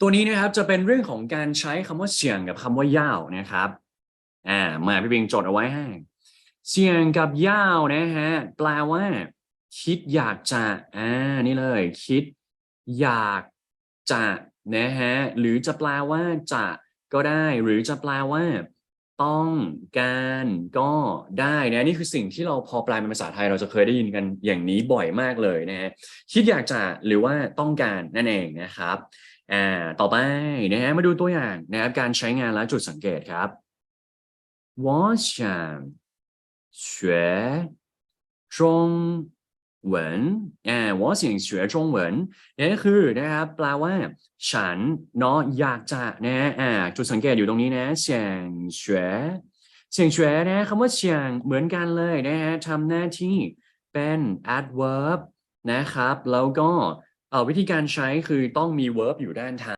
ตัวนี้นะครับจะเป็นเรื่องของการใช้คำว่าเสี่ยงกับคำว่าย่าวนะครับอ่ามาพี่บิงจดเอาไว้ให้เสี่ยงกับย่าวนะฮะแปลว่า คิดอยากจะอ่านี่เลย คิดอยากจะนะฮะหรือจะแปลว่าจะก็ได้ หรือจะแปลว่า ต้องการก็ได้นะนี่คือสิ่งที่เราพอแปลเป็นภาษาไทยเราจะเคยได้ยินกันอย่างนี้บ่อยมากเลยนะฮะคิดอยากจะหรือว่าต้องการนั่นเองนะครับอ่าต่อไปนะฮะมาดูตัวอย่างนะครับการใช้งานและจุดสังเกตครับ我想学中 文อ่า我想学中文นี่ก็คือนะครับแปลว่า ฉันเนาะอยากจะนะอ่าจุดสังเกตอยู่ตรงนี้นะเสียงเฉวยเสียงเฉวยนะคำว่าเสียงเหมือนกันเลยนะฮะทำหน้าที่เป็น adverb นะครับ แล้วก็เอ่อวิธีการใช้คือต้องมี verb อยู่ด้านท้าย